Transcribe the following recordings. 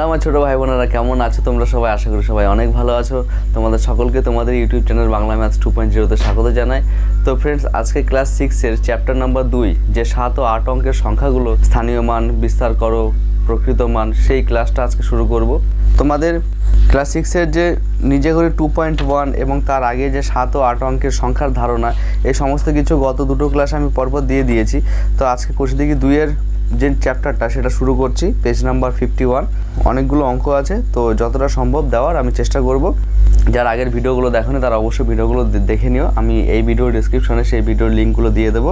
Hello আমার ছোটো ভাই বোনেরা, কেমন আছো তোমরা সবাই? আশা করি সবাই অনেক ভালো আছো। তোমাদের সকলকে তোমাদের YouTube channel Bangla maths two point জিরোতে স্বাগত জানাই। তো ফ্রেন্ডস আজকে ক্লাস সিক্সের চ্যাপ্টার নাম্বার দুই, যে সাত ও আট অঙ্কের সংখ্যাগুলো, স্থানীয় মান, বিস্তার করো, প্রকৃত মান, সেই ক্লাসটা আজকে শুরু করব। তোমাদের ক্লাস সিক্সের যে নিজে করে টু পয়েন্ট ওয়ান এবং তার আগে যে সাত ও আট অঙ্কের সংখ্যার ধারণা, এই সমস্ত কিছু গত দুটো ক্লাস আমি পরপর দিয়ে দিয়েছি। তো আজকে কোষে দিকে দুইয়ের যে চ্যাপ্টারটা সেটা শুরু করছি পেজ নাম্বার ফিফটি ওয়ান অনেকগুলো অঙ্ক আছে, তো যতটা সম্ভব দেওয়ার আমি চেষ্টা করব। যার আগের ভিডিওগুলো দেখো তারা অবশ্যই ভিডিওগুলো দেখে নিও। আমি এই ভিডিওর ডিসক্রিপশনে সেই ভিডিওর লিঙ্কগুলো দিয়ে দেবো।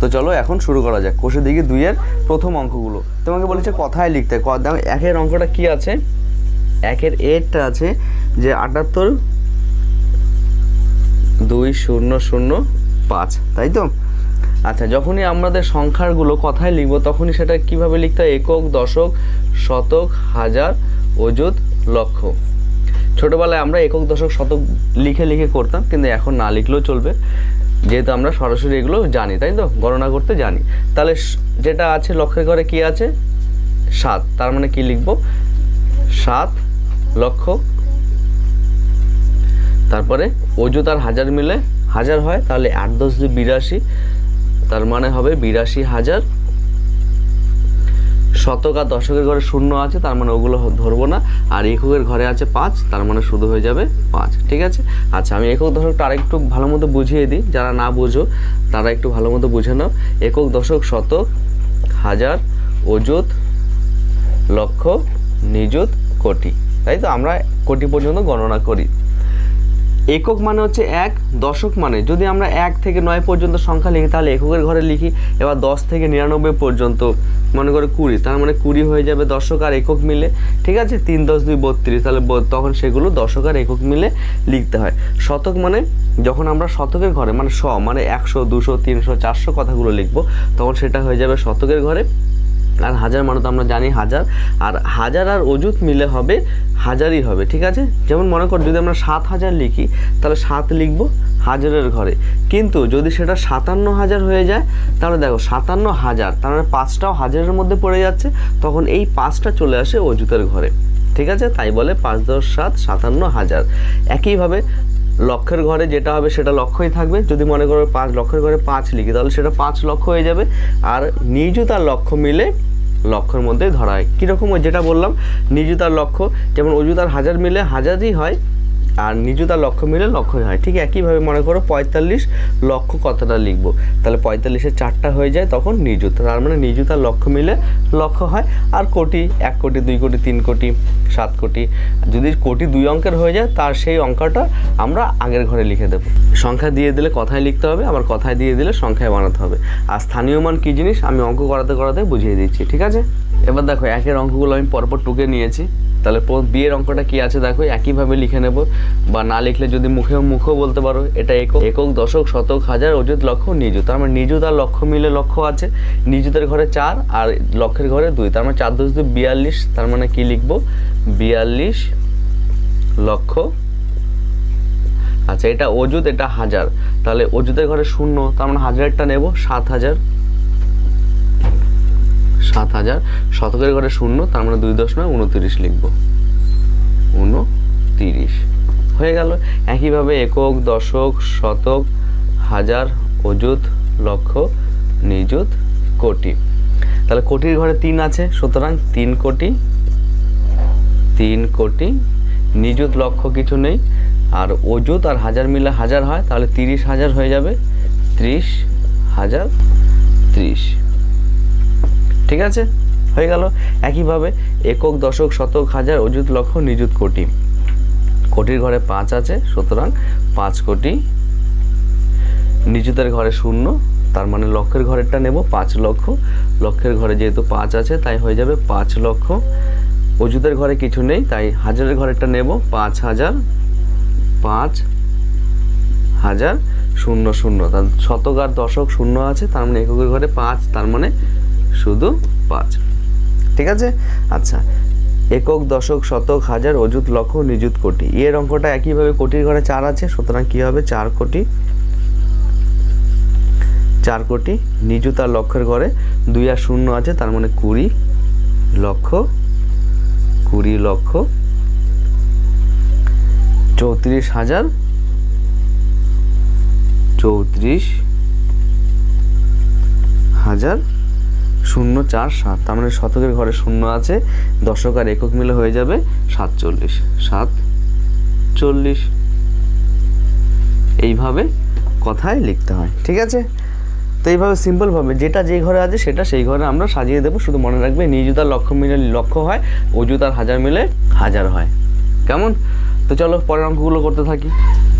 তো চলো এখন শুরু করা যাক। কোষে দিকে দুইয়ের প্রথম অঙ্কগুলো। তোমাকে বলেছে কথায় লিখতে। একের অঙ্কটা কি আছে? একের এরটা আছে যে আটাত্তর দুই শূন্য শূন্য পাঁচ। তাই তো? আচ্ছা যখনই আমাদের সংখ্যাগুলো কথায় লিখব, তখনই সেটা কীভাবে লিখতে হয়? একক, দশক, শতক, হাজার, অযুত, লক্ষ। ছোটোবেলায় আমরা একক, দশক, শতক লিখে লিখে করতাম, কিন্তু এখন না লিখলেও চলবে। যেহেতু আমরা সরাসরি এগুলো জানি, তাই তো? গণনা করতে জানি। তাহলে যেটা আছে লক্ষের ঘরে কি আছে? সাত। তার মানে কি লিখব? সাত লক্ষ। তারপরে অযুত আর হাজার মিলে, হাজার হয়, তাহলে আট দশ বিরাশি। তার মানে হবে বিরাশি হাজার। শতক আর দশকের ঘরে শূন্য আছে, তার মানে ওগুলো ধরবো না। আর এককের ঘরে আছে পাঁচ, তার মানে শুধু হয়ে যাবে পাঁচ, ঠিক আছে? আচ্ছা আমি একক দশকটা আরেকটু ভালো মতো বুঝিয়ে দিই, যারা না বোঝো, তারা একটু ভালো মতো বুঝে নাও। একক দশক, শতক, হাজার, অযুত, লক্ষ, নিযুত, কোটি। তাই তো? আমরা কোটি পর্যন্ত গণনা করি। একক মানে হচ্ছে এক, দশক মানে। যদি আমরা এক থেকে নয় পর্যন্ত সংখ্যা লিখি, তাহলে এককের ঘরে লিখি, এবার দশ থেকে নিরানব্বই পর্যন্ত মনে করে কুড়ি। তার মানে কুড়ি হয়ে যাবে দশক আর একক মিলে। ঠিক আছে? তিন, দশ, দুই, বত্রিশ। তাহলে তখন সেগুলো দশক আর একক মিলে লিখতে হয়। শতক মানে যখন আমরা শতকের ঘরে মানে শ মানে একশো, দুশো, তিনশো, চারশো কথাগুলো লিখব, তখন সেটা হয়ে যাবে শতকের ঘরে। আর হাজার মানে তো আমরা জানি হাজার। আর হাজার আর অযুত মিলে হবে, হাজারই হবে, ঠিক আছে? যেমন মনে কর, যদি আমরা সাত হাজার লিখি, তাহলে সাত লিখব হাজারের ঘরে। কিন্তু যদি সেটা সাতান্ন হাজার হয়ে যায়, তাহলে দেখো সাতান্ন হাজার, তার মানে পাঁচটাও হাজারের মধ্যে পড়ে যাচ্ছে, তখন এই পাঁচটা চলে আসে অযুতের ঘরে। ঠিক আছে? তাই বলে পাঁচ দশ সাত সাতান্ন হাজার। একইভাবে লক্ষের ঘরে যেটা হবে সেটা লক্ষই থাকবে। যদি মনে করো পাঁচ, লক্ষের ঘরে পাঁচ লিখি, তাহলে সেটা পাঁচ লক্ষ হয়ে যাবে। আর নিযুত আর লক্ষ মিলে লক্ষের মধ্যেই ধরা হয়। কীরকম যেটা বললাম নিজুতার লক্ষ্য, যেমন অজুতার হাজার মিলে হাজারই হয় আর নিযুত আর লক্ষ মিলে লক্ষই হয়। ঠিক একইভাবে মনে করো পঁয়তাল্লিশ লক্ষ্য কতটা লিখব। তাহলে পঁয়তাল্লিশের চারটা হয়ে যায় তখন নিযুত তার মানে নিযুত আর লক্ষ মিলে লক্ষ্য হয়। আর কোটি, এক কোটি, দুই কোটি, তিন কোটি, সাত কোটি। যদি কোটি দুই অঙ্কের হয়ে যায় তার সেই অঙ্কটা আমরা আগের ঘরে লিখে দেবো। সংখ্যা দিয়ে দিলে কথায় লিখতে হবে, আবার কথায় দিয়ে দিলে সংখ্যায় বানাতে হবে। আর স্থানীয় মান কী জিনিস? আমি অঙ্ক করাতে করাতে বুঝিয়ে দিচ্ছি। ঠিক আছে? এবার দেখো একের অঙ্কগুলো আমি পরপর টুকে নিয়েছি। তাহলে বিয়ের অঙ্কটা কি আছে? দেখো, একইভাবে লিখে নেব। বা না লিখলে যদি মুখেও মুখেও বলতে পারো, এটা একক একক, দশক, শতক, হাজার, অযুত, লক্ষ, নিযুত। তার মানে নিযুত আর লক্ষ মিলে লক্ষ আছে। নিযুতের ঘরে চার আর লক্ষের ঘরে দুই। তার মানে চার দশ দুই বিয়াল্লিশ। তার মানে কি লিখব? বিয়াল্লিশ লক্ষ। আচ্ছা এটা অযুত, এটা হাজার। তাহলে অযুতের ঘরে শূন্য। তার মানে হাজারটা নেব, সাত হাজার। সাত হাজার। শতকের ঘরে শূন্য, তার মানে দুই দশ নয়, উনতিরিশ লিখব। উনতিরিশ। হয়ে গেল। একইভাবে একক, দশক, শতক, হাজার, অযুত, লক্ষ, নিযুত, কোটি। তাহলে কোটির ঘরে তিন আছে, সুতরাং তিন কোটি তিন কোটি, নিযুত, লক্ষ কিছু নেই। আর অযুত আর হাজার মিলে হাজার হয়, তাহলে তিরিশ হাজার হয়ে যাবে। ত্রিশ হাজার ত্রিশ। ঠিক আছে? হয়ে গেল। একইভাবে একক, দশক, শতক, হাজার, অযুত, লক্ষ, নিযুত, কোটি। কোটির ঘরে পাঁচ আছে, সুতরাং পাঁচ কোটি নিযুতের ঘরে শূন্য, তার মানে লক্ষের ঘরেরটা নেব পাঁচ লক্ষ। লক্ষের ঘরে যেহেতু পাঁচ আছে, তাই হয়ে যাবে পাঁচ লক্ষ। অযুতের ঘরে কিছু নেই, তাই হাজারের ঘরেরটা নেব পাঁচ হাজার পাঁচ হাজার, শূন্য শূন্য। তার শতক আর দশক শূন্য আছে, তার মানে এককের ঘরে পাঁচ, তার মানে শুধু পাঁচ। ঠিক আছে? আচ্ছা। একক, দশক, শতক, হাজার, অযুত, লক্ষ, নিযুত, কোটি। এর অঙ্কটা একইভাবে কোটির ঘরে চার আছে, সুতরাং কী হবে? চার কোটি। চার কোটি, নিযুত আর লক্ষের ঘরে দুই আর শূন্য আছে, তার মানে কুড়ি লক্ষ কুড়ি লক্ষ, চৌত্রিশ হাজার চৌত্রিশ হাজার শূন্য চার সাত। তার মানে শতকের ঘরে শূন্য আছে, দশক আর একক মিলে হয়ে যাবে সাতচল্লিশ। সাত চল্লিশ এইভাবে কথায় লিখতে হয়, ঠিক আছে? তো এইভাবে সিম্পলভাবে যেটা যে ঘরে আছে সেটা সেই ঘরে আমরা সাজিয়ে দেবো। শুধু মনে রাখবে নিজুতার লক্ষ্য মিলে লক্ষ্য হয় অজুতার হাজার মিলে হাজার হয়। কেমন? তো চলো পরের অঙ্কগুলো করতে থাকি।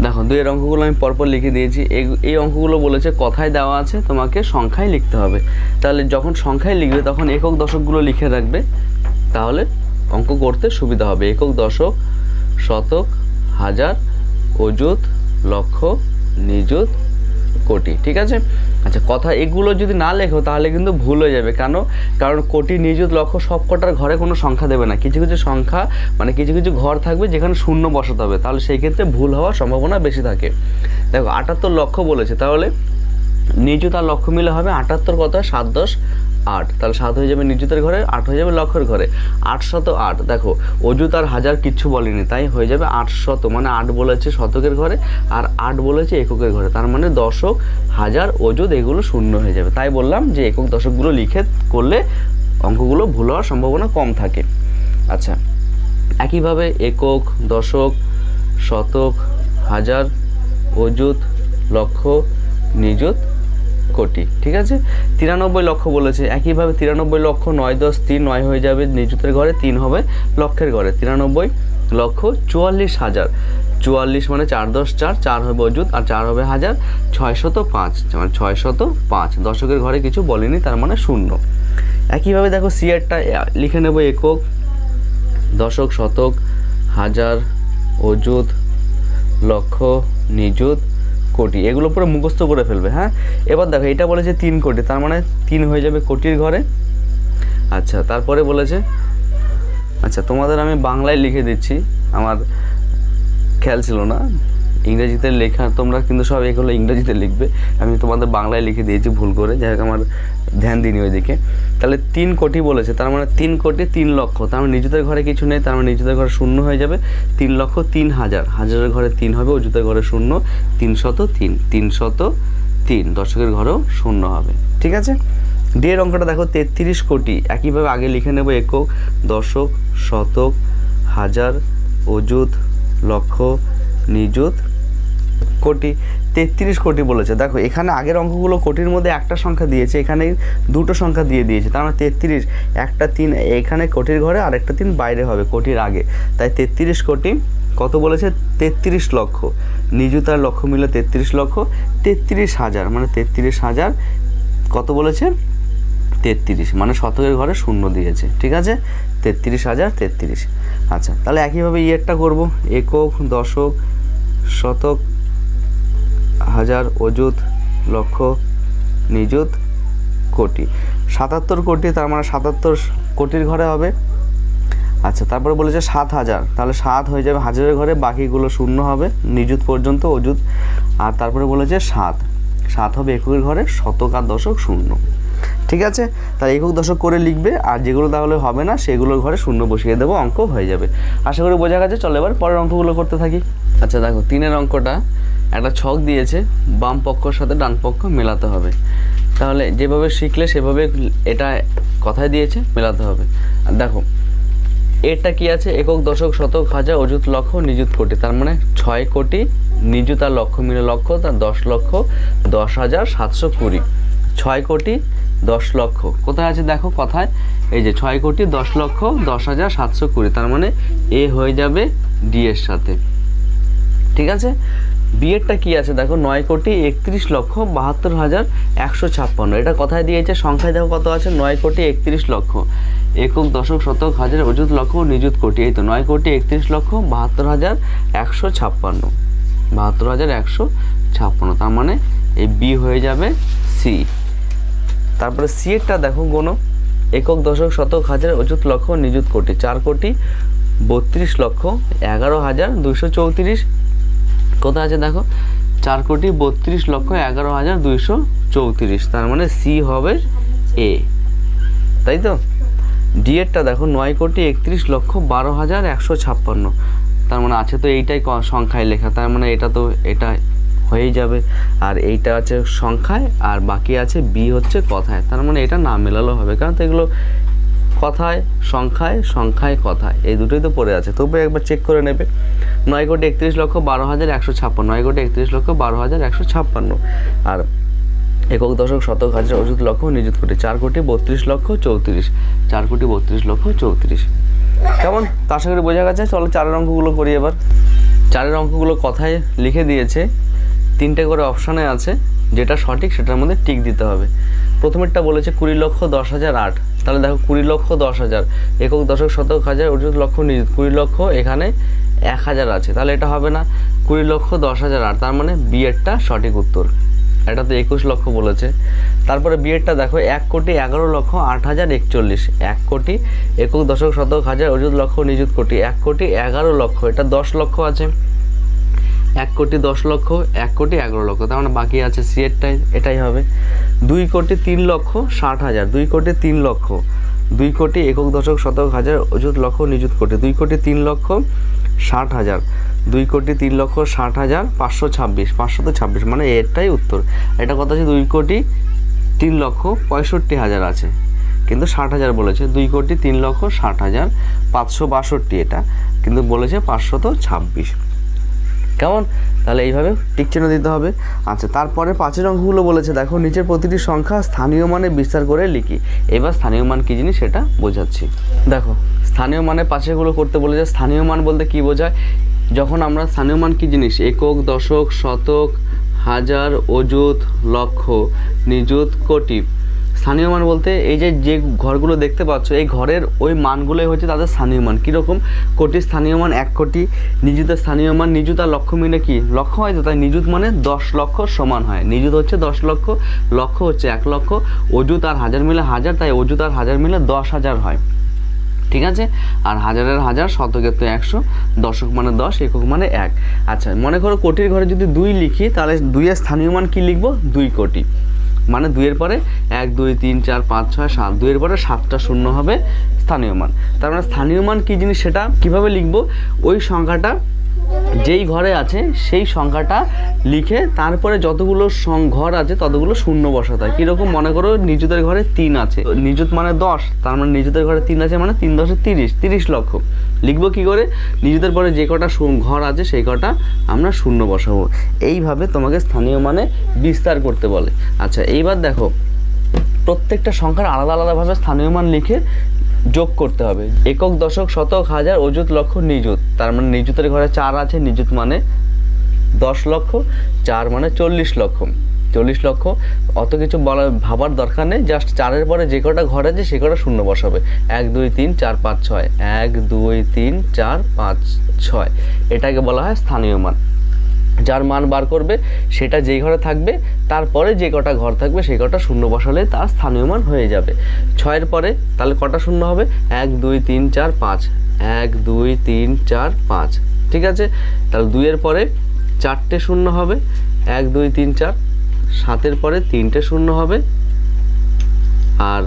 দেখো দুইয়ের অঙ্কগুলো আমি পরপর লিখে দিয়েছি। এই এই অঙ্কগুলো বলেছে কথায় দেওয়া আছে, তোমাকে সংখ্যায় লিখতে হবে। তাহলে যখন সংখ্যায় লিখবে, তখন একক দশকগুলো লিখে রাখবে। তাহলে অঙ্ক করতে সুবিধা হবে। একক দশক, শতক, হাজার, অযুত, লক্ষ, নিযুত, কোটি, ঠিক আছে? আচ্ছা কথা এগুলো যদি না লেখো তাহলে কিন্তু ভুল হয়ে যাবে। কেন? কারণ কোটি নিযুত লক্ষ সব কটার ঘরে কোনো সংখ্যা দেবে না। কিছু কিছু সংখ্যা মানে কিছু কিছু ঘর থাকবে যেখানে শূন্য বসাতে হবে। তাহলে সেই ক্ষেত্রে ভুল হওয়ার সম্ভাবনা বেশি থাকে। দেখো, আটাত্তর লক্ষ বলেছে। তাহলে নিযুত আর লক্ষ মিলে হবে আটাত্তর কথা সাত দশ। আট। তাহলে সাত হয়ে যাবে নিযুতের ঘরে, আট হয়ে যাবে লক্ষের ঘরে। আটশত আট। দেখো অযুত আর হাজার কিচ্ছু বলেনি, তাই হয়ে যাবে আটশত। মানে আট বলেছে শতকের ঘরে, আর আট বলেছে এককের ঘরে। তার মানে দশক, হাজার অযুত এগুলো শূন্য হয়ে যাবে। তাই বললাম যে একক দশকগুলো লিখে করলে অঙ্কগুলো ভুল হওয়ার সম্ভাবনা কম থাকে। আচ্ছা একইভাবে একক, দশক, শতক, হাজার, অযুত, লক্ষ, নিযুত কোটি, ঠিক আছে? তিরানব্বই লক্ষ বলেছে। একইভাবে তিরানব্বই লক্ষ নয় দশ তিন নয় হয়ে যাবে নিযুতের ঘরে, তিন হবে লক্ষের ঘরে। তিরানব্বই লক্ষ চুয়াল্লিশ হাজার। চুয়াল্লিশ মানে চার দশ চার চার হবে অযুত, আর চার হবে হাজার ছয়শত পাঁচ। মানে ছয়শত পাঁচ। দশকের ঘরে কিছু বলেনি, তার মানে শূন্য। একইভাবে দেখো সিয়ারটা লিখে নেব একক, দশক, শতক, হাজার, অযুত, লক্ষ, নিযুত কোটি, এগুলো পুরো মুখস্থ করে ফেলবে হ্যাঁ? এবার দেখো, এটা বলেছে তিন কোটি, তার মানে তিন হয়ে যাবে কোটির ঘরে। আচ্ছা তারপরে বলেছে আচ্ছা তোমাদের আমি বাংলায় লিখে দিচ্ছি, আমার খেয়াল ছিল না, ইংরেজিতে লেখা, তোমরা কিন্তু সব এগুলো ইংরেজিতে লিখবে, আমি তোমাদের বাংলায় লিখে দিয়েছি ভুল করে, যাই হোক, আমার ধ্যান দিইনি ওইদিকে। তাহলে তিন কোটি বলেছে, তার মানে তিন কোটি তিন লক্ষ। তার মানে নিজেদের ঘরে কিছু নেই, তার মানে নিজেদের ঘরে শূন্য হয়ে যাবে তিন লক্ষ তিন হাজার। হাজারের ঘরে তিন হবে অজুতের ঘরে শূন্য তিনশত তিন তিনশত তিন দর্শকের ঘরেও শূন্য হবে। ঠিক আছে? ডের অঙ্কটা দেখো, তেত্রিশ কোটি, একইভাবে আগে লিখে নেব একক, দশক, শতক, হাজার, অযুত, লক্ষ, নিযুত কোটি। তেত্রিশ কোটি বলেছে। দেখো, এখানে আগের অঙ্কগুলো কোটির মধ্যে একটা সংখ্যা দিয়েছে, এখানে দুটো সংখ্যা দিয়ে দিয়েছে, তার মানে তেত্রিশ। একটা তিন এখানে কোটির ঘরে আর একটা তিন বাইরে হবে কোটির আগে। তাই তেত্রিশ কোটি কত বলেছে? তেত্রিশ লক্ষ। নিযুতার লক্ষ মিলে তেত্রিশ লক্ষ, তেত্রিশ হাজার। মানে তেত্রিশ হাজার কত বলেছে? তেত্রিশ। মানে শতকের ঘরে শূন্য দিয়েছে। ঠিক আছে? তেত্রিশ হাজার তেত্রিশ। আচ্ছা তাহলে একইভাবে ইয়েরটা করব। একক, দশক, শতক হাজার অযুত, লক্ষ নিযুত কোটি। সাতাত্তর কোটি, তার মানে সাতাত্তর কোটির ঘরে হবে। আচ্ছা তারপরে বলেছে সাত হাজার। তাহলে সাত হয়ে যাবে হাজারের ঘরে, বাকিগুলো শূন্য হবে, নিযুত পর্যন্ত অযুত। আর তারপরে বলেছে সাত। সাত হবে এককের ঘরে, শতক আর দশক শূন্য। ঠিক আছে? তাহলে একক দশক করে লিখবে, আর যেগুলো তাহলে হবে না সেগুলোর ঘরে শূন্য বসিয়ে দেবো, অঙ্ক হয়ে যাবে। আশা করি বোঝা গেছে। চলো এবার পরের অঙ্কগুলো করতে থাকি। আচ্ছা দেখো, তিনের অঙ্কটা একটা ছক দিয়েছে, বাম পক্ষর সাথে ডান পক্ষ মেলাতে হবে। তাহলে যেভাবে শিখলে সেভাবে এটা কথায় দিয়েছে, মেলাতে হবে। আর দেখো, এটা কি আছে? একক, দশক, শতক, হাজার, অযুত, লক্ষ, নিযুত কোটি। তার মানে ছয় কোটি, নিযুত আর লক্ষ মিলে লক্ষ, তার দশ লক্ষ, দশ হাজার সাতশো কুড়ি। ছয় কোটি, দশ লক্ষ। কোথায় আছে দেখো কথায়? এই যে ছয় কোটি, দশ লক্ষ, দশ হাজার সাতশো কুড়ি। তার মানে এ হয়ে যাবে ডি এর সাথে। ঠিক আছে? বিয়েরটা কি আছে? দেখো, নয় কোটি একত্রিশ লক্ষ বাহাত্তর হাজার একশো ছাপ্পান্ন। এটা কথায় দিয়েছে, সংখ্যায় দেখো কত আছে? নয় কোটি একত্রিশ লক্ষ। একক দশক শতক হাজার অযুত লক্ষ, নিযুত কোটি। এই তো, নয় কোটি একত্রিশ লক্ষ বাহাত্তর হাজার একশো ছাপ্পান্ন। বাহাত্তর হাজার একশো ছাপ্পান্ন। তার মানে এই বি হয়ে যাবে সি তারপরে সি এরটা দেখো কোনো একক দশক শতক হাজার অযুত লক্ষ, নিযুত কোটি। চার কোটি বত্রিশ লক্ষ এগারো হাজার দুশো চৌত্রিশ কোথায় আছে দেখো? চার কোটি বত্রিশ লক্ষ এগারো হাজার দুইশো চৌত্রিশ। তার মানে সি হবে এ তাই তো? ডিএরটা দেখো, নয় কোটি একত্রিশ লক্ষ বারো হাজার একশো ছাপ্পান্ন। তার মানে আছে তো এইটাই সংখ্যায় লেখা। তার মানে এটা তো এটা হয়েই যাবে। আর এইটা আছে সংখ্যায়, আর বাকি আছে বি হচ্ছে কথায়। তার মানে এটা না মেলালেও হবে। কারণ তো এগুলো কথায়, সংখ্যায় সংখ্যায়, কথায়। এই দুটোই তো পড়ে আছে। তবু একবার চেক করে নেবে। নয় কোটি একত্রিশ লক্ষ বারো হাজার একশো ছাপ্পান্ন। নয় কোটি একত্রিশ লক্ষ বারো হাজার একশো ছাপ্পান্ন। আর একক দশক শতক হাজার অযুত লক্ষ নিযুত কোটি। চার কোটি বত্রিশ লক্ষ চৌত্রিশ। চার কোটি বত্রিশ লক্ষ চৌত্রিশ। কেমন? তো আশা করি বোঝা গেছে। চলো চারের অঙ্কগুলো করি এবার। চারের অঙ্কগুলো কথায় লিখে দিয়েছে। তিনটে করে অপশানে আছে। যেটা সঠিক সেটার মধ্যে টিক দিতে হবে। প্রথমেরটা বলেছে কুড়ি লক্ষ দশ হাজার আট। তাহলে দেখো কুড়ি লক্ষ দশ হাজার, একক দশক শতক হাজার অযুত লক্ষ নিযুত। কুড়ি লক্ষ এখানে এক হাজার আছে। তাহলে এটা হবে না কুড়ি লক্ষ দশ হাজার আট, তার মানে বিয়েরটা সঠিক উত্তর। এটা তো একুশ লক্ষ বলেছে। তারপরে বিয়েরটা দেখো, এক কোটি এগারো লক্ষ আট হাজার একচল্লিশ। এক কোটি একক দশক শতক হাজার অযুত লক্ষ নিযুত কোটি। এক কোটি এগারো লক্ষ, এটা দশ লক্ষ আছে। এক কোটি দশ লক্ষ, এক কোটি এগারো লক্ষ, তার মানে বাকি আছে সিএরটাই এটাই হবে। দুই কোটি তিন লক্ষ ষাট হাজার, দুই কোটি তিন লক্ষ, দুই কোটি একক দশক শতক হাজার অযুত লক্ষ নিযুত কোটি, দুই কোটি তিন লক্ষ ষাট হাজার, দুই কোটি তিন লক্ষ ষাট হাজার পাঁচশো ছাব্বিশ, পাঁচশো তো ছাব্বিশ মানে এরটাই উত্তর। এটা কথা আছে দুই কোটি তিন লক্ষ পঁয়ষট্টি হাজার আছে, কিন্তু ষাট হাজার বলেছে, দুই কোটি তিন লক্ষ ষাট হাজার পাঁচশো বাষট্টি এটা, কিন্তু বলেছে পাঁচশো তো ছাব্বিশ। কেমন? তাহলে এইভাবে টিক চিহ্ন দিতে হবে। আচ্ছা তারপরে পাঁচের অঙ্কগুলো বলেছে, দেখো, নিচের প্রতিটি সংখ্যা স্থানীয় মানে বিস্তার করে লিখি। এবার স্থানীয় মান কী জিনিস সেটা বোঝাচ্ছি। দেখো, স্থানীয় মানে পাশেগুলো করতে বলেছে, স্থানীয় মান বলতে কী বোঝায়? যখন আমরা স্থানীয় মান কী জিনিস? একক, দশক, শতক, হাজার, অযুত, লক্ষ, নিযুত, কোটি। স্থানীয় মান বলতে এই যে যে ঘরগুলো দেখতে পাচ্ছ, এই ঘরের ওই মানগুলোই হচ্ছে তাদের স্থানীয় মান। কীরকম? কোটি স্থানীয় মান, এক কোটি। নিযুত স্থানীয় মান, নিযুত আর লক্ষ মিলে কি? লক্ষ হয় তো, তাই নিযুত মানে দশ লক্ষ সমান হয়। নিযুত হচ্ছে দশ লক্ষ লক্ষ হচ্ছে এক লক্ষ, অযুত আর হাজার মিলে হাজার, তাই অযুত আর হাজার মিলে দশ হাজার হয়। ঠিক আছে? আর হাজারের হাজার, শতকের তো একশো, দশক মানে দশ, একক মানে এক। আচ্ছা মনে করো কোটির ঘরে যদি দুই লিখি, তাহলে দুইয়ের স্থানীয় মান কী লিখব? দুই কোটি। মানে দুইয়ের পরে এক, দুই, তিন, চার, পাঁচ, ছয়, সাত। দুইয়ের পরে সাতটা শূন্য হবে স্থানীয় মান। তার মানে স্থানীয় মান কী জিনিস সেটা কীভাবে লিখব? ওই সংখ্যাটা যেই ঘরে আছে, সেই সংখ্যাটা লিখে তারপরে যতগুলো ঘর আছে, ততগুলো শূন্য বসাতে হয়। কীরকম মনে করো, নিজুদের ঘরে তিন আছে। নিজুত মানে দশ, তার মানে নিজুদের ঘরে তিন আছে মানে তিন দশে তিরিশ তিরিশ লক্ষ। লিখব কি করে? নিজেদের পরে যে কটা ঘর আছে, সেই কটা আমরা শূন্য বসাবো। এইভাবে তোমাকে স্থানীয় মানে বিস্তার করতে বলে। আচ্ছা এইবার দেখো, প্রত্যেকটা সংখ্যার আলাদা আলাদাভাবে স্থানীয় মান লিখে যোগ করতে হবে। একক দশক শতক হাজার অযুত লক্ষ নিযুত। তার মানে নিযুতের ঘরে চার আছে, নিযুত মানে দশ লক্ষ, চার মানে চল্লিশ লক্ষ। চল্লিশ লক্ষ, অত কিছু বলা, ভাবার দরকার নেই জাস্ট চারের পরে যে কটা ঘর আছে, সে কটা শূন্য বসাবে। এক, দুই, তিন, চার, পাঁচ, ছয়। এক, দুই, তিন, চার, পাঁচ, ছয়। এটাকে বলা হয় স্থানীয় মান। যার মান বার করবে, সেটা যেই ঘরে থাকবে, তারপরে যে কটা ঘর থাকবে, সেই কটা শূন্য বসালে তার স্থানীয় মান হয়ে যাবে। ছয়ের পরে তাহলে কটা শূন্য হবে? এক, দুই, তিন, চার, পাঁচ। এক, দুই, তিন, চার, পাঁচ। ঠিক আছে? তাহলে দুইয়ের পরে চারটে শূন্য হবে। এক, দুই, তিন, চার। সাতের পরে তিনটে শূন্য হবে। আর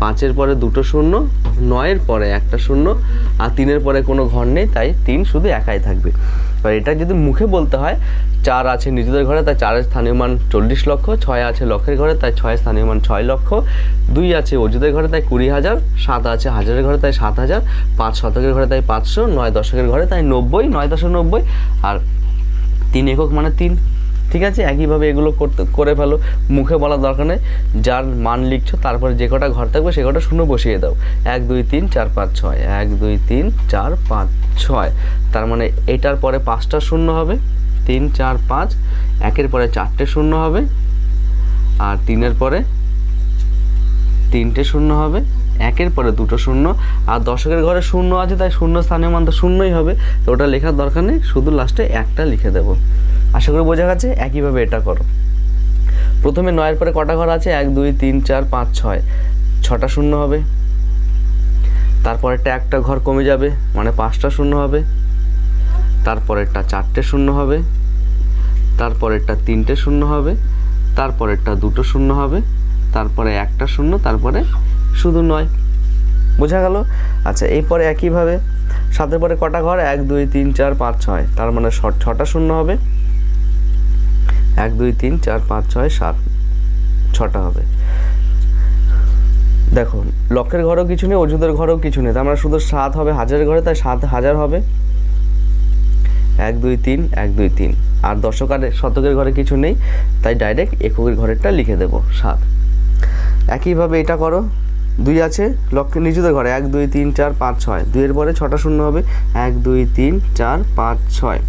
পাঁচের পরে দুটো শূন্য, নয়ের পরে একটা শূন্য, আর তিনের পরে কোনো ঘর নেই, তাই তিন শুধু একাই থাকবে। এবার এটা যদি মুখে বলতে হয়, চার আছে নিজেদের ঘরে, তাই চারের স্থানীয় মান চল্লিশ লক্ষ, ছয় আছে লক্ষের ঘরে, তাই ছয় স্থানীয় মান ছয় লক্ষ, দুই আছে অজুদের ঘরে, তাই কুড়ি হাজার, সাত আছে হাজারের ঘরে, তাই সাত হাজার, পাঁচ শতকের ঘরে, তাই পাঁচশো, নয় দশকের ঘরে, তাই নব্বই, নয় দশক নব্বই, আর তিন একক মানে তিন। ঠিক আছে? একইভাবে এগুলো করতে, করে ফেলো। মুখে বলার দরকার নেই। যার মান লিখছো, তারপরে যে কটা ঘর থাকবে, সে কটা শূন্য বসিয়ে দাও। এক, দুই, তিন, চার, পাঁচ, ছয়। এক, দুই, তিন, চার, পাঁচ, ছয়। তার মানে এটার পরে পাঁচটা শূন্য হবে। তিন, চার, পাঁচ। একের পরে চারটে শূন্য হবে। আর তিনের পরে তিনটে শূন্য হবে। একের পরে দুটো শূন্য, আর দশকের ঘরে শূন্য আছে, তাই শূন্য স্থানীয় মান তো শূন্যই হবে। তো ওটা লেখার দরকার নেই, শুধু লাস্টে একটা লিখে দেবো। আশা করি বোঝা গেছে, একইভাবে এটা করো। প্রথমে নয়ের পরে কটা ঘর আছে? এক, দুই, তিন, চার, পাঁচ, ছয়। ছটা শূন্য হবে। তারপরেরটা একটা ঘর কমে যাবে মানে পাঁচটা শূন্য হবে। তারপরেরটা চারটে শূন্য হবে। তারপরেরটা তিনটে শূন্য হবে। তারপরেরটা দুটো শূন্য হবে। তারপরে একটা শূন্য, তারপরে শুধু নয়। বোঝা গেল? আচ্ছা এরপরে একইভাবে সাতের পরে কটা ঘর? এক, দুই, তিন, চার, পাঁচ, ছয়। তার মানে ছটা শূন্য হবে। এক, দুই, তিন, চার, পাঁচ, ছয়, সাত, ছটা হবে। দেখো লক্ষের ঘরও কিছু নেই অযুতের ঘরও কিছু নেই। তার মানে শুধু সাত হবে হাজারের ঘরে, তাই সাত হাজার হবে। এক, দুই, তিন, এক, দুই, তিন। আর দশক আর শতকের ঘরে কিছু নেই, তাই ডাইরেক্ট এককের ঘরেরটা লিখে দেব, সাত। একইভাবে এটা করো। দুই আছে লক্ষের নিজেদের ঘরে এক, দুই, তিন, চার, পাঁচ, ছয়। দুইয়ের পরে ছটা শূন্য হবে, এক, দুই, তিন, চার, পাঁচ, ছয়।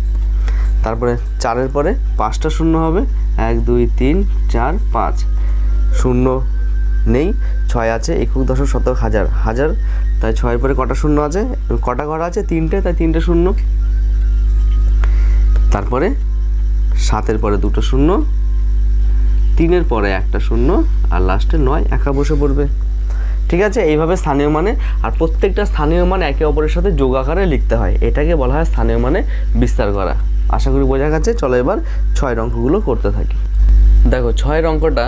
তারপরে চারের পরে পাঁচটা শূন্য হবে, এক, দুই, তিন, চার, পাঁচ। শূন্য নেই, ছয় আছে, একুশ দশক শতক হাজার। হাজার, তাই ছয়ের পরে কটা শূন্য আছে? কটা ঘর আছে? তিনটে, তাই তিনটে শূন্য। তারপরে সাতের পরে দুটো শূন্য, তিনের পরে একটা শূন্য, আর লাস্টে নয়, একা বসে পড়বে। ঠিক আছে? এইভাবে স্থানীয় মানে আর প্রত্যেকটা স্থানীয় মানে একে অপরের সাথে যোগ আকারে লিখতে হয়। এটাকে বলা হয় স্থানীয় মানে বিস্তার করা। আশা করি বোঝা গেছে। চলো এবার ছয় অঙ্কগুলো করতে থাকি। দেখো ছয়ের অঙ্কটা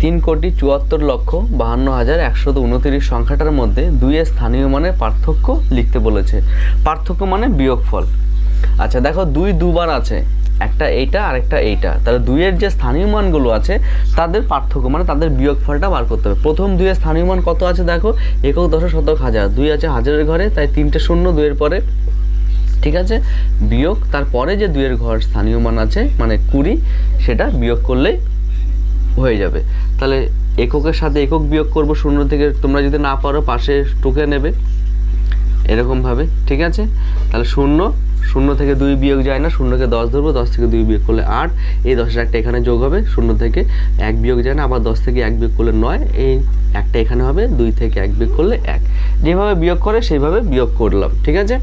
তিন কোটি চুয়াত্তর লক্ষ বাহান্ন হাজার একশত উনতিরিশ সংখ্যাটার মধ্যে দুইয়ের স্থানীয় মানের পার্থক্য লিখতে বলেছে। পার্থক্য মানে বিয়োগফল। আচ্ছা দেখো, দুই দুবার আছে। একটা এইটা আর একটা এইটা। তাহলে দুইয়ের যে স্থানীয় মানগুলো আছে, তাদের পার্থক্য মানে তাদের বিয়োগফলটা বার করতে হবে। প্রথম দুইয়ের স্থানীয় মান কত আছে দেখো? একক দশ শতক হাজার। দুই আছে হাজারের ঘরে, তাই তিনটে শূন্য দুইয়ের পরে। ঠিক আছে? বিয়োগ, তারপরে যে দুইয়ের ঘর স্থানীয় মান আছে মানে কুড়ি, সেটা বিয়োগ করলেই হয়ে যাবে। তাহলে এককের সাথে একক বিয়োগ করব, শূন্য থেকে তোমরা যদি না পারো, পাশে টুকে নেবে। এরকমভাবে, ঠিক আছে? তাহলে শূন্য শূন্য থেকে দুই বিয়োগ যায় না, শূন্যকে দশ ধরবো, দশ থেকে দুই বিয়োগ করলে আট, এই দশের একটা এখানে যোগ হবে, শূন্য থেকে এক বিয়োগ যায় না, আবার দশ থেকে এক বিয়োগ করলে নয়, এই একটা এখানে হবে, দুই থেকে এক বিয়োগ করলে এক। যেভাবে বিয়োগ করে, সেইভাবে বিয়োগ করলাম, ঠিক আছে?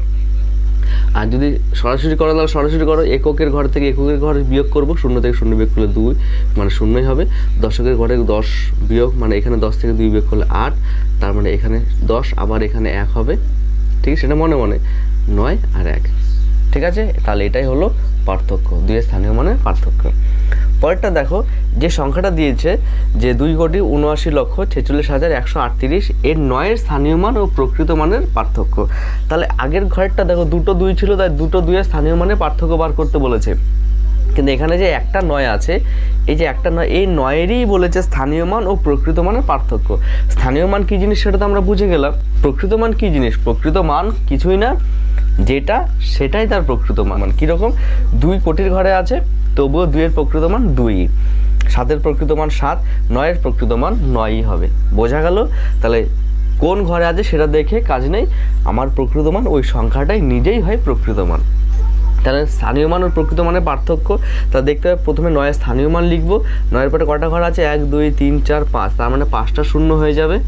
আর যদি সরাসরি করো, তাহলে সরাসরি করো, এককের ঘর থেকে এককের ঘর বিয়োগ করব, শূন্য থেকে শূন্য বিয়োগ করলে দুই মানে শূন্যই হবে। দশকের ঘরে দশ বিয়োগ মানে এখানে দশ থেকে দুই বিয়োগ করলে আট, তার মানে এখানে দশ, আবার এখানে এক হবে, ঠিক সেটা মনে মনে, নয় আর এক। ঠিক আছে? তাহলে এটাই হলো পার্থক্য। দুই স্থানীয় মানে পার্থক্য। পরেরটা দেখো, যে সংখ্যাটা দিয়েছে যে দুই কোটি উনআশি লক্ষ ছেচল্লিশ হাজার একশো আটত্রিশ, এর নয়ের স্থানীয় মান ও প্রকৃত মানের পার্থক্য। তাহলে আগের ঘরেরটা দেখো, দুটো দুই ছিল, তাই দুটো দুইয়ের স্থানীয় মানে পার্থক্য বার করতে বলেছে। কিন্তু এখানে যে একটা নয় আছে, এই যে একটা নয়, এই নয়েরই বলেছে স্থানীয় মান ও প্রকৃত মানের পার্থক্য। স্থানীয় মান কী জিনিস সেটা তো আমরা বুঝে গেলাম। প্রকৃত মান কী জিনিস? প্রকৃত মান কিছুই না, যেটা, সেটাই তার প্রকৃত মান। মানে কীরকম দুই কোটির ঘরে আছে, তবুও দুইয়ের প্রকৃত মান দুই। সাতের প্রকৃত মান সাত, নয়ের প্রকৃত মান নয়ই হবে। বোঝা গেল? তাহলে কোন ঘরে আছে সেটা দেখে কাজ নেই। আমার প্রকৃত মান ওই সংখ্যাটাই নিজেই হয় প্রকৃত মান। তাহলে স্থানীয় মান ও প্রকৃত মানের পার্থক্য। তা দেখতে হবে, প্রথমে নয়ের স্থানীয় মান লিখব। নয়ের পরে কটা ঘর আছে? এক, দুই, তিন, চার, পাঁচ। তার মানে পাঁচটা শূন্য হয়ে যাবে।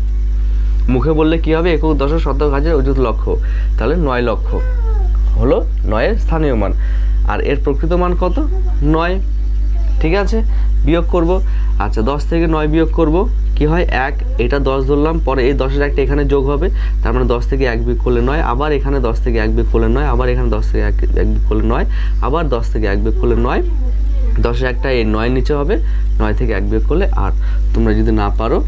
মুখে বললে কি হবে? একক, দশক, শতক, হাজার অযুত লক্ষ তাহলে নয় লক্ষ হলো নয়ের স্থানীয় মান। আর এর প্রকৃত মান কত? নয়। ঠিক আছে? বিয়োগ করব। আচ্ছা দশ থেকে নয় বিয়োগ করব। কি হয়? এক, এটা দশ ধরলাম, পরে এই দশের একটা এখানে যোগ হবে, তার মানে দশ থেকে এক বিক করলে নয়, আবার এখানে দশ থেকে এক বিক করলে নয়, আবার এখানে দশ থেকে এক এক বিয়োগ করলে নয়, আবার দশ থেকে এক বিক করলে নয়, দশের একটা এই নয় নিচে হবে, নয় থেকে এক বিয়োগ করলে আট। তোমরা যদি না পারো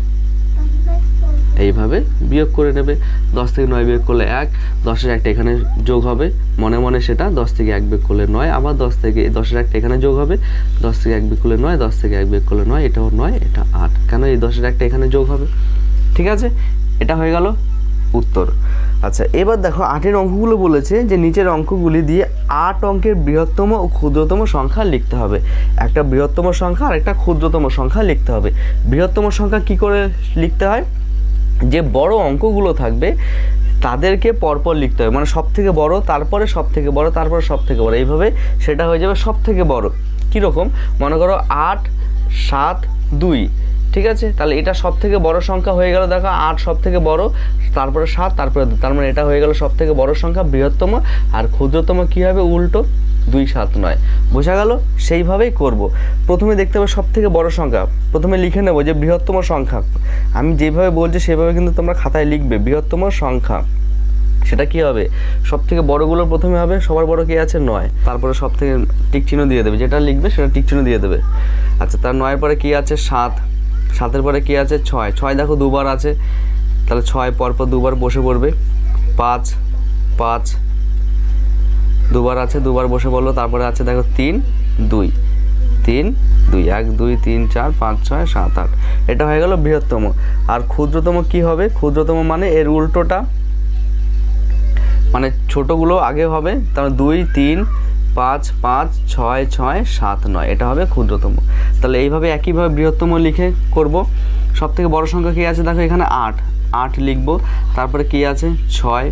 এইভাবে বিয়োগ করে নেবে। দশ থেকে নয় বিয়োগ করলে এক, দশের একটা এখানে যোগ হবে। মনে মনে সেটা দশ থেকে এক বিয়োগ করলে নয়, আবার দশ থেকে, দশের একটা এখানে যোগ হবে। দশ থেকে এক বিয়োগ করলে নয়, দশ থেকে এক বিয়োগ করলে নয়, এটাও নয়, এটা আট। কেন এই দশের একটা এখানে যোগ হবে? ঠিক আছে? এটা হয়ে গেল উত্তর। আচ্ছা এবার দেখো আটের অঙ্কগুলো বলেছে যে নিচের অঙ্কগুলি দিয়ে আট অঙ্কের বৃহত্তম ও ক্ষুদ্রতম সংখ্যা লিখতে হবে। একটা বৃহত্তম সংখ্যা আর একটা ক্ষুদ্রতম সংখ্যা লিখতে হবে। বৃহত্তম সংখ্যা কি করে লিখতে হয়? যে বড় অঙ্কগুলো থাকবে, তাদেরকে পরপর লিখতে হবে। মানে সব থেকে বড়, তারপরে সব থেকে বড়, তারপরে সব থেকে বড়। এইভাবে সেটা হয়ে যাবে সব থেকে বড়। কীরকম? মনে করো আট, সাত, দুই। ঠিক আছে? তাহলে এটা সব থেকে বড় সংখ্যা হয়ে গেল দেখো, আট সব থেকে বড়, তারপরে সাত, তারপরে তার মানে এটা হয়ে গেল সব থেকে বড় সংখ্যা, বৃহত্তম। আর ক্ষুদ্রতম কী হবে? উল্টো, দুই, সাত, নয়। বোঝা গেল? সেইভাবেই করব। প্রথমে দেখতে হবে সব থেকে বড় সংখ্যা। প্রথমে লিখে নেব যে বৃহত্তম সংখ্যা। আমি যেভাবে বলছি সেভাবে কিন্তু তোমরা খাতায় লিখবে, বৃহত্তম সংখ্যা। সেটা কি হবে? সব থেকে বড়গুলো প্রথমে হবে, সবার বড় কি আছে? নয়। তারপরে সব থেকে টিক চিহ্ন দিয়ে দেবে। যেটা লিখবে সেটা টিক চিহ্ন দিয়ে দেবে। আচ্ছা তার নয়ের পরে কি আছে? সাত। সাতের পরে কি আছে? ছয়। ছয় দেখো দুবার আছে। তাহলে ছয় পরপর দুবার বসে পড়বে। পাঁচ পাঁচ, দুবার আছে, দুবার বসে পড়ল। তারপরে আছে দেখো তিন, দুই। তিন, দুই। এক, দুই, তিন, চার, পাঁচ, ছয়, সাত, আট। এটা হয়ে গেল বৃহত্তম। আর ক্ষুদ্রতম কি হবে? ক্ষুদ্রতম মানে এর উল্টোটা মানে ছোটোগুলো আগে হবে। তাহলে দুই, তিন পাঁচ পাঁচ ছয় ছয় সাত নয়। এটা হবে ক্ষুদ্রতম। তাহলে এইভাবে একইভাবে বৃহত্তম লিখে করব। সব থেকে বড় সংখ্যা কী আছে? দেখো এখানে আট। আট লিখব। তারপরে কী আছে? ছয়।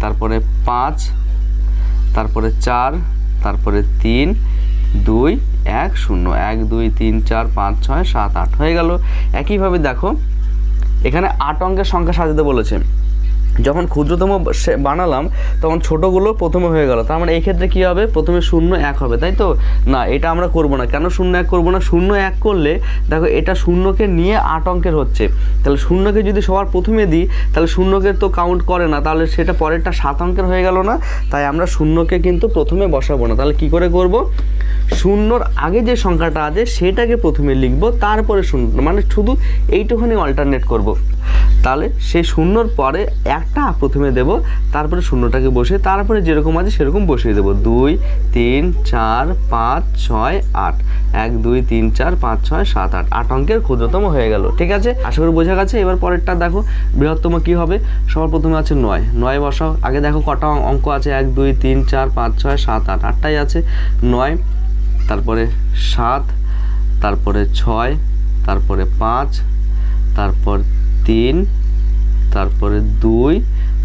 তারপরে পাঁচ। তারপরে চার। তারপরে তিন। দুই, এক, শূন্য। এক, দুই, তিন, চার, পাঁচ, ছয়, সাত, আট। হয়ে গেল। একইভাবে দেখো, এখানে আট অঙ্কের সংখ্যা সাজাতে বলেছে। যখন ক্ষুদ্রতম বানালাম, তখন ছোটোগুলো প্রথমে হয়ে গেল। তার মানে এই ক্ষেত্রে কী হবে? প্রথমে শূন্য এক হবে, তাই তো? না, এটা আমরা করব না। কেন শূন্য এক করব না? শূন্য এক করলে, দেখো, এটা শূন্যকে নিয়ে আট অঙ্কের হচ্ছে। তাহলে শূন্যকে যদি সবার প্রথমে দিই, তাহলে শূন্যকে তো কাউন্ট করে না। তাহলে সেটা পরেরটা সাত অঙ্কের হয়ে গেল না? তাই আমরা শূন্যকে কিন্তু প্রথমে বসাবো না। তাহলে কি করে করব? শূন্যর আগে যে সংখ্যাটা আছে, সেটাকে প্রথমে লিখব, তারপরে শূন্য মানে শুধু এইটুখানি অল্টারনেট করব। তাহলে সেই শূন্যর পরে একটা প্রথমে দেব, তারপরে শূন্যটাকে বসে, তারপরে যেরকম আছে সেরকম বসিয়ে দেবো। দুই, তিন, চার, পাঁচ, ছয়, আট। এক, দুই, তিন, চার, পাঁচ, ছয়, সাত, আট। আট অঙ্কের ক্ষুদ্রতম হয়ে গেল, ঠিক আছে? আশা করি বোঝা গেছে? এবার পরেরটা দেখো, বৃহত্তম কি হবে? সবার প্রথমে আছে নয়। নয় বসাও। আগে দেখো কটা অঙ্ক আছে, এক, দুই, তিন, চার, পাঁচ, ছয়, সাত, আট। আটটাই আছে। নয়, তারপরে সাত, তারপরে ছয়, তারপরে পাঁচ, তারপর তিন, তারপরে দুই,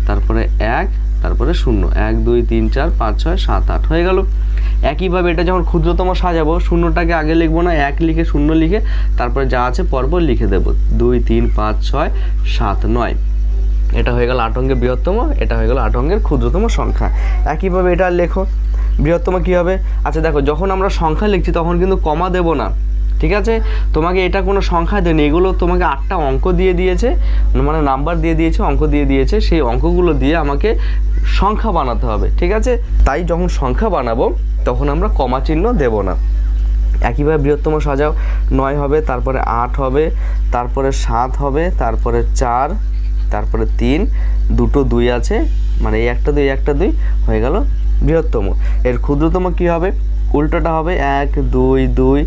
তারপরে এক, তারপরে শূন্য। এক, দুই, তিন, চার, পাঁচ, ছয়, সাত, আট হয়ে গেল। একইভাবে এটা যখন ক্ষুদ্রতম সাজাবো, শূন্যটাকে আগে লিখব না, এক লিখে শূন্য লিখে তারপরে যা আছে পরপর লিখে দেবো। দুই, তিন, পাঁচ, ছয়, সাত, নয়। এটা হয়ে গেল আট বৃহত্তম, এটা হয়ে গেল আট ক্ষুদ্রতম সংখ্যা। একইভাবে এটা লেখো, বৃহত্তম কী হবে? আচ্ছা দেখো, যখন আমরা সংখ্যা লিখছি তখন কিন্তু কমা দেব না। ঠিক আছে? তোমাকে এটা কোনো সংখ্যা দেয়নি, এগুলো তোমাকে আটটা অঙ্ক দিয়ে দিয়েছে মানে নাম্বার দিয়ে দিয়েছে, অঙ্ক দিয়ে দিয়েছে, সেই অঙ্কগুলো দিয়ে আমাকে সংখ্যা বানাতে হবে, ঠিক আছে? তাই যখন সংখ্যা বানাবো, তখন আমরা কমা চিহ্ন দেব না। একইভাবে বৃহত্তম সাজাও, নয় হবে, তারপরে আট হবে, তারপরে সাত হবে, তারপরে চার, তারপরে তিন, দুটো দুই আছে মানে এই একটা দুই একটা দুই, হয়ে গেল বৃহত্তম। এর ক্ষুদ্রতম কি হবে? উল্টোটা হবে এক, দুই দুই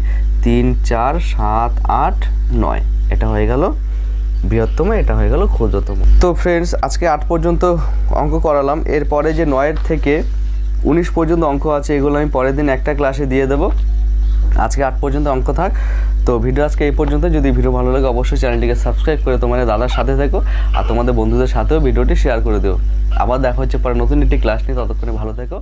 তিন, চার, সাত, আট, নয়। এটা হয়ে গেল বৃহত্তম, এটা হয়ে গেল ক্ষুদ্রতম। তো ফ্রেন্ডস আজকে আট পর্যন্ত অঙ্ক করালাম। এরপরে যে নয়ের থেকে উনিশ পর্যন্ত অঙ্ক আছে, এগুলো আমি পরের দিন একটা ক্লাসে দিয়ে দেবো। আজকে আট পর্যন্ত অঙ্ক থাক। তো ভিডিও আজকে এই পর্যন্ত। যদি ভিডিও ভালো লাগে, অবশ্যই চ্যানেলটিকে সাবস্ক্রাইব করে তোমাদের দাদার সাথে থেকো আর তোমাদের বন্ধুদের সাথেও ভিডিওটি শেয়ার করে দিও। আবার দেখা হচ্ছে পরে নতুন একটি ক্লাস নিয়ে। ততক্ষণে ভালো থেকো।